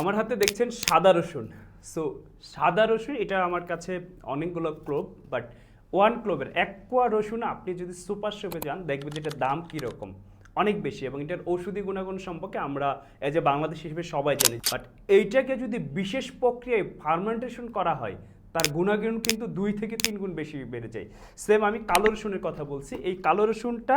আমার হাতে দেখছেন সাদা রসুন। সো সাদা রসুন, এটা আমার কাছে অনেকগুলো ক্লোভ বাট ওয়ান ক্লোভের এক কোয়া রসুন আপনি যদি সুপার শপে যান, দেখবেন যে এটার দাম কীরকম। অনেক বেশি, এবং এটার ঔষধি গুণাগুণ সম্পর্কে আমরা এজ এ বাংলাদেশ হিসেবে সবাই জানি। বাট এইটাকে যদি বিশেষ প্রক্রিয়ায় ফার্মেন্টেশন করা হয়, তার গুণাগুণ কিন্তু দুই থেকে তিন গুণ বেশি বেড়ে যায়। সেম আমি কালো রসুনের কথা বলছি। এই কালো রসুনটা,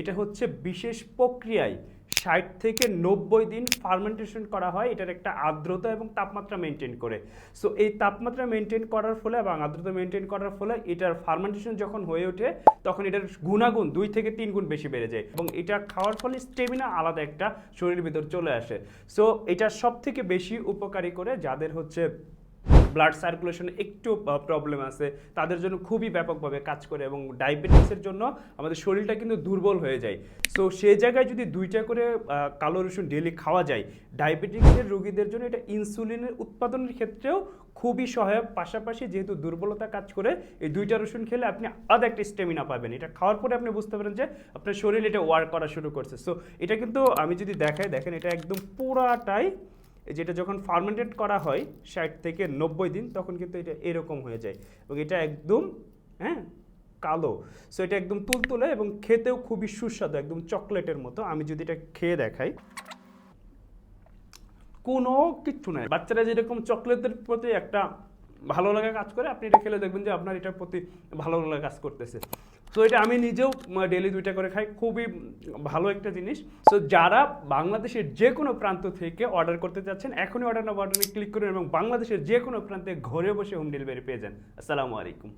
এটা হচ্ছে বিশেষ প্রক্রিয়ায় ষাট থেকে নব্বই দিন ফার্মেন্টেশন করা হয়, এটার একটা আর্দ্রতা এবং তাপমাত্রা মেনটেন করে। সো এই তাপমাত্রা মেনটেন করার ফলে এবং আর্দ্রতা মেনটেন করার ফলে এটার ফার্মেন্টেশন যখন হয়ে ওঠে, তখন এটার গুণাগুণ দুই থেকে তিন গুণ বেশি বেড়ে যায় এবং এটা খাওয়ার ফলে স্টেমিনা আলাদা একটা শরীরের ভিতর চলে আসে। সো এটা সব থেকে বেশি উপকারী করে যাদের হচ্ছে ব্লাড সার্কুলেশনে একটু প্রবলেম আছে। তাদের জন্য খুবই ব্যাপকভাবে কাজ করে এবং ডায়াবেটিসের জন্য আমাদের শরীরটা কিন্তু দুর্বল হয়ে যায়। সো সেই জায়গায় যদি দুইটা করে কালো রসুন ডেলি খাওয়া যায় ডায়াবেটিসের রোগীদের জন্য এটা ইনসুলিনের উৎপাদনের ক্ষেত্রেও খুবই সহায়ক। পাশাপাশি যেহেতু দুর্বলতা কাজ করে, এই দুইটা রসুন খেলে আপনি আলাদা একটা স্টেমিনা পাবেন। এটা খাওয়ার পরে আপনি বুঝতে পারেন যে আপনার শরীর এটা ওয়ার্ক করা শুরু করছে। সো এটা কিন্তু আমি যদি দেখাই, দেখেন এটা একদম পুরাটাই যেটা যখন ফার্মেন্টেড করা হয় ষাট থেকে নব্বই দিন, তখন কিন্তু এটা এরকম হয়ে যায়। এবং এটা একদম হ্যাঁ কালো। সো এটা একদম তুলতুলে এবং খেতেও খুবই সুস্বাদু, একদম চকলেটের মতো। আমি যদি এটা খেয়ে দেখাই। কোনো কিচ্ছু নাই। বাচ্চারা যেরকম চকলেটের প্রতি একটা ভালো লাগা কাজ করে, আপনি এটা খেলে দেখবেন যে আপনার এটার প্রতি ভালো লাগা কাজ করতেছে। তো এটা আমি নিজেও ডেলি দুইটা করে খাই, খুবই ভালো একটা জিনিস। সো যারা বাংলাদেশের যে কোনো প্রান্ত থেকে অর্ডার করতে চাচ্ছেন, এখনই অর্ডার না বাটনে ক্লিক করুন এবং বাংলাদেশের যে কোনো প্রান্তে ঘরে বসে হোম ডেলিভারি পেয়ে যান। আসসালামু আলাইকুম।